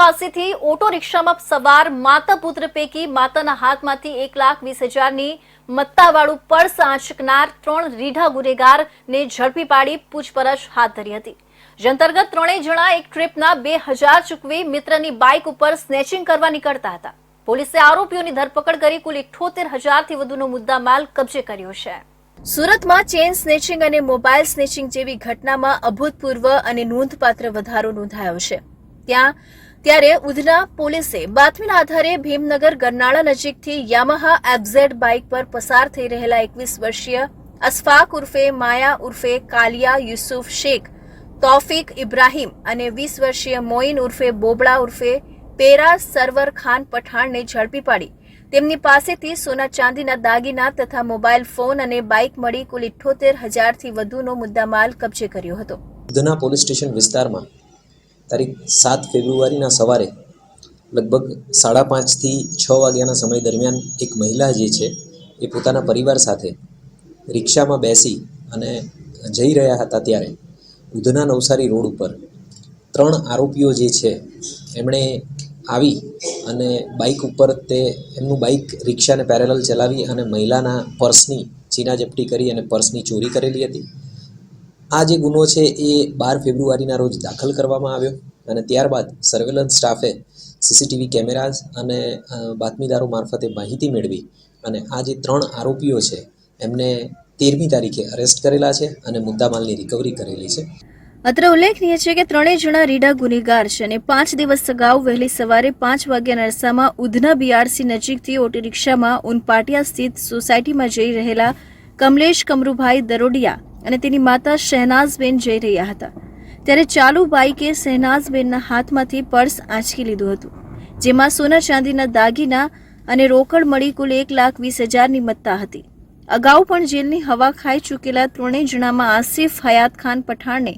પાસેથી ઓટો રિક્ષામાં સવાર માતા પુત્ર પૈકી માતાના હાથમાંથી એક લાખ વીસ હજારની મત્તાવાળું પર્સ આંચકનાર ત્રણ રીઢા ગુનેગારને ઝડપી પાડી પૂછપરછ હાથ ધરી હતી. જે અંતર્ગત ત્રણેય જણા એક ટ્રીપના બે હજાર ચૂકવી મિત્રની બાઇક ઉપર સ્નેચિંગ કરવા નીકળતા હતા. પોલીસે આરોપીઓની ધરપકડ કરી કુલ ઇઠોતેર હજારથી વધુનો મુદ્દામાલ કબજે કર્યો છે. સુરતમાં ચેન સ્નેચિંગ અને મોબાઈલ સ્નેચિંગ જેવી ઘટનામાં અભૂતપૂર્વ અને નોંધપાત્ર વધારો નોંધાયો છે. ત્યાં ત્યારે ઉધના પોલીસે બાતમીના આધારે ભીમનગર ગરનાળા નજીકથી યામાહા એફઝેડ બાઇક પર પસાર થઈ રહેલા એકવીસ વર્ષીય અસફાક ઉર્ફે માયા ઉર્ફે કાલિયા યુસુફ શેખ, તૌફિક ઇબ્રાહીમ અને વીસ વર્ષીય મોઇન ઉર્ફે બોબડા ઉર્ફે પેરા સરવર ખાન પઠાણને ઝડપી પાડી. તેમની પાસેથી સોના ચાંદીના દાગીના તથા મોબાઈલ ફોન અને બાઇક મળી કુલ ઇઠ્ઠોતેર હજારથી વધુનો મુદ્દામાલ કબજે કર્યો હતો. પોલીસ સ્ટેશન વિસ્તારમાં તારીખ સાત ફેબ્રુઆરીના સવારે લગભગ સાડા પાંચથી છ વાગ્યાના સમય દરમિયાન એક મહિલા જે છે એ પોતાના પરિવાર સાથે રિક્ષામાં બેસી અને જઈ રહ્યા હતા ત્યારે ઉધના નવસારી રોડ ઉપર ત્રણ આરોપીઓ જે છે એમણે આવી અને બાઇક ઉપર તે એમનું બાઇક રિક્ષાને પેરેલલ ચલાવી અને મહિલાના પર્સની ચીનાઝપટી કરી અને પર્સની ચોરી કરેલી હતી. આ જે ગુનો છે એ બાર ફેબ્રુઆરીના રોજ દાખલ કરવામાં આવ્યો. અને ત્યારબાદ સર્વેલન્સ સ્ટાફે સીસીટીવી કેમેરાઝ અને બાતમીદારો મારફતે માહિતી મેળવી અને આ જે ત્રણ આરોપીઓ છે, એમને તેરમી તારીખે અરેસ્ટ કરેલા છે અને મુદ્દામાલની રિકવરી કરેલી છે. અત્રે ઉલ્લેખનીય છે કે ત્રણેય જણા રીડા ગુનેગાર છે અને પાંચ દિવસ અગાઉ વહેલી સવારે પાંચ વાગ્યાના અરસામાં ઉધના બીઆરસી નજીકથી ઓટો રિક્ષામાં ઉનપાટિયા સ્થિત સોસાયટીમાં જઈ રહેલા કમલેશ કમરુભાઈ દરોડિયા અને તેની માતા શહેનાઝબેન જઈ રહ્યા હતા. ત્યારે ચાલુ બાઈકે શહેનાઝબેનના હાથમાંથી પર્સ આંચકી લીધું હતું, જેમાં સોના ચાંદીના દાગીના અને રોકડ મળી કુલ એક લાખ વીસ હજારની મત્તા હતી. અગાઉ પણ જેલની હવા ખાઈ ચૂકેલા ત્રણેય જણામાં આસિફ હયાત ખાન પઠાણને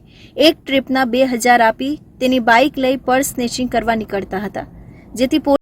એક ટ્રીપના બે હજાર આપી તેની બાઇક લઈ પર્સ સ્નેચિંગ કરવા નીકળતા હતા, જેથી